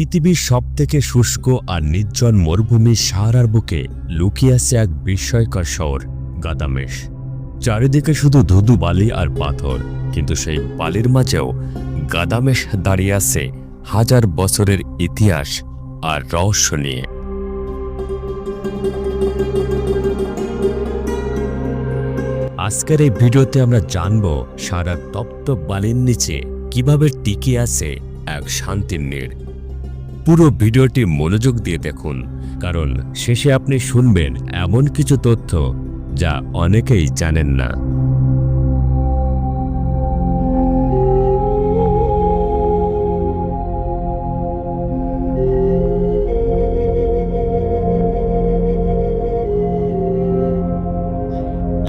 পৃথিবীর সবথেকে শুষ্ক আর নির্জন মরুভূমি সাহারার বুকে লুকিয়ে আছে এক বিস্ময়কর শহর, গাদামেশ। চারিদিকে শুধু ধুধু বালি আর পাথর, কিন্তু সেই বালির মাঝেও গাদামেশ দাঁড়িয়ে আছে হাজার বছরের ইতিহাস আর রহস্য নিয়ে। আজকের এই ভিডিওতে আমরা জানব সারা তপ্ত বালির নিচে কীভাবে টিকে আছে এক শান্তির নীড়। পুরো ভিডিওটি মনোযোগ দিয়ে দেখুন, কারণ শেষে আপনি শুনবেন এমন কিছু তথ্য যা অনেকেই জানেন না।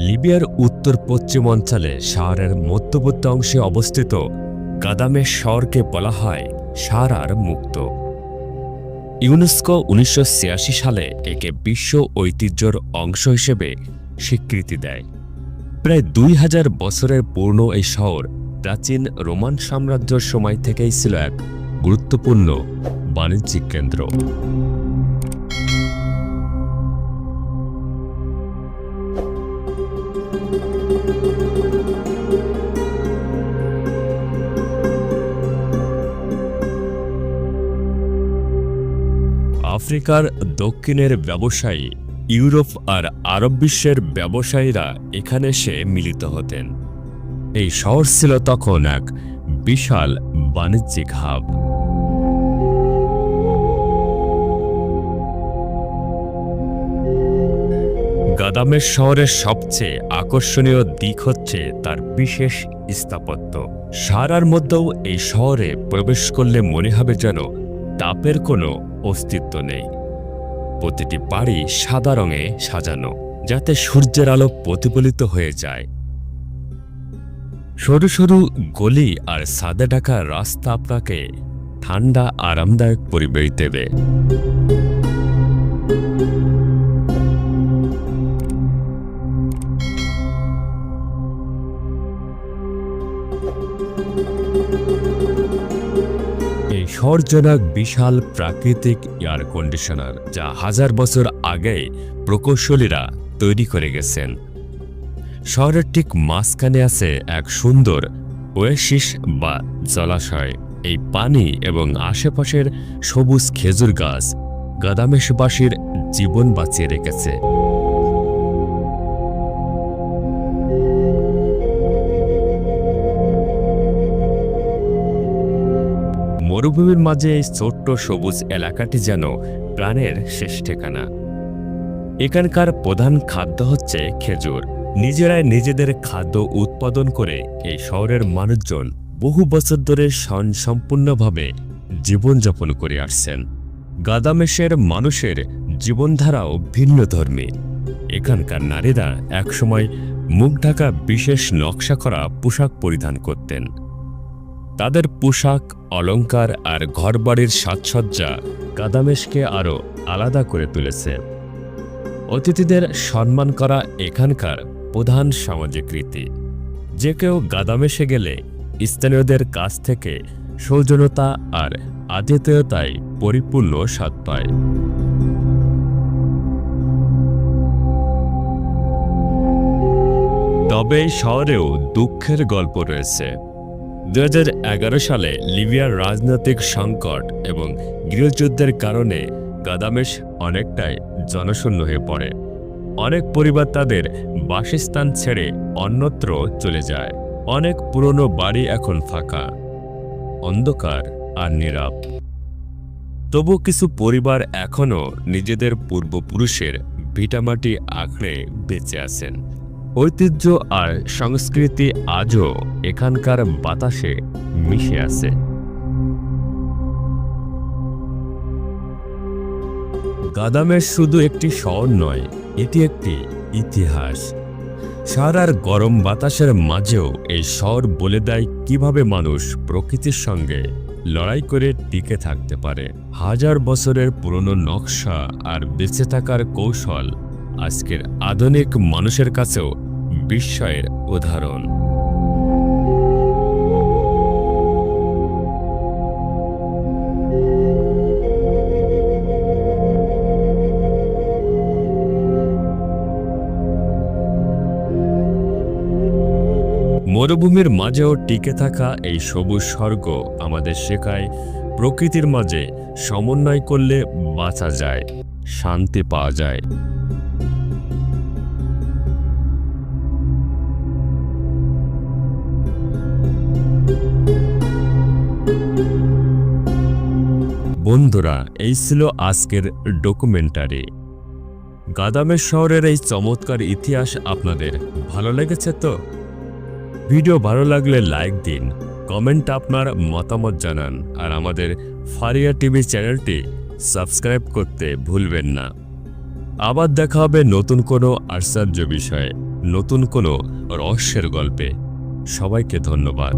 লিবিয়ার উত্তর পশ্চিম অঞ্চলে শহরের মধ্যবর্তী অংশে অবস্থিত গাদামের শহরকে বলা হয় সারার মুক্ত। ইউনেস্কো উনিশশো ছিয়াশি সালে একে বিশ্ব ঐতিহ্যর অংশ হিসেবে স্বীকৃতি দেয়। প্রায় দুই হাজার বছরের পূর্ণ এই শহর প্রাচীন রোমান সাম্রাজ্যের সময় থেকেই ছিল এক গুরুত্বপূর্ণ বাণিজ্যিক কেন্দ্র। আফ্রিকার দক্ষিণের ব্যবসায়ী, ইউরোপ আর আরব বিশ্বের ব্যবসায়ীরা এখানে এসে মিলিত হতেন। এই শহর ছিল তখন এক বিশাল বাণিজ্যিক হাব। গাদামের শহরের সবচেয়ে আকর্ষণীয় দিক হচ্ছে তার বিশেষ স্থাপত্য। সারার মধ্যেও এই শহরে প্রবেশ করলে মনে হবে যেন তাপের কোনো অস্তিত্ব নেই। প্রতিটি বাড়ি সাদা রঙে সাজানো, যাতে সূর্যের আলো প্রতিফলিত হয়ে যায়। সরু সরু গলি আর সাদা ঢাকা রাস্তা আপনাকে ঠান্ডা, আরামদায়ক পরিবেশ দেবে। শহরজনক বিশাল প্রাকৃতিক এয়ার কন্ডিশনার যা হাজার বছর আগে প্রকৌশলীরা তৈরি করে গেছেন। শহরের ঠিক মাঝখানে আছে এক সুন্দর ওয়েশিস বা জলাশয়। এই পানি এবং আশেপাশের সবুজ খেজুর গাছ গাদামেশবাসীর জীবন বাঁচিয়ে রেখেছে। মরুভূমির মাঝে এই ছোট্ট সবুজ এলাকাটি যেন প্রাণের শেষ ঠিকানা। এখানকার প্রধান খাদ্য হচ্ছে খেজুর। নিজেরাই নিজেদের খাদ্য উৎপাদন করে এই শহরের মানুষজন বহু বছর ধরে সম্পূর্ণভাবে জীবনযাপন করে আসছেন। গাদামেশের মানুষের জীবনধারাও ভিন্ন ধর্মী। এখানকার নারীরা একসময় মুখ ঢাকা বিশেষ নকশা করা পোশাক পরিধান করতেন। তাদের পোশাক, অলংকার আর ঘরবাড়ির সাজসজ্জা গাদামেশকে আরও আলাদা করে তুলেছে। অতিথিদের সম্মান করা এখানকার প্রধান সামাজিক রীতি। যে কেউ গাদামেশে গেলে স্থানীয়দের কাছ থেকে সৌজন্যতা আর আতিথেয়তায় পরিপূর্ণ স্বাদ পায়। তবে শহরেও দুঃখের গল্প রয়েছে। দু হাজার এগারো সালে লিবিয়ার রাজনৈতিক সংকট এবং গৃহযুদ্ধের কারণে গাদামেশ অনেকটাই জনশূন্য হয়ে পড়ে। অনেক পরিবার তাদের বাসস্থান ছেড়ে অন্যত্র চলে যায়। অনেক পুরনো বাড়ি এখন ফাঁকা, অন্ধকার আর নীরব। তবু কিছু পরিবার এখনও নিজেদের পূর্বপুরুষের ভিটামাটি আঁকড়ে বেঁচে আছেন। ঐতিহ্য আর সংস্কৃতি আজও এখানকার বাতাসে মিশে আছে। গাদামের শুধু একটি শহর নয়, এটি একটি ইতিহাস। সারার গরম বাতাসের মাঝেও এই শহর বলে দেয় কীভাবে মানুষ প্রকৃতির সঙ্গে লড়াই করে টিকে থাকতে পারে। হাজার বছরের পুরনো নকশা আর বেঁচে থাকার কৌশল আজকের আধুনিক মানুষের কাছেও বিস্ময়ের উদাহরণ। মরুভূমির মাঝেও টিকে থাকা এই সবুজ স্বর্গ আমাদের শেখায় প্রকৃতির মাঝে সমন্বয় করলে বাঁচা যায়, শান্তি পাওয়া যায়। বন্ধুরা, এই ছিল আজকের ডকুমেন্টারি। গাদামের শহরের এই চমৎকার ইতিহাস আপনাদের ভালো লেগেছে তো? ভিডিও ভালো লাগলে লাইক দিন, কমেন্ট আপনার মতামত জানান, আর আমাদের ফারিয়া টিভি চ্যানেলটি সাবস্ক্রাইব করতে ভুলবেন না। আবার দেখা হবে নতুন কোনো আশ্চর্য বিষয়ে, নতুন কোনো রহস্যের গল্পে। সবাইকে ধন্যবাদ।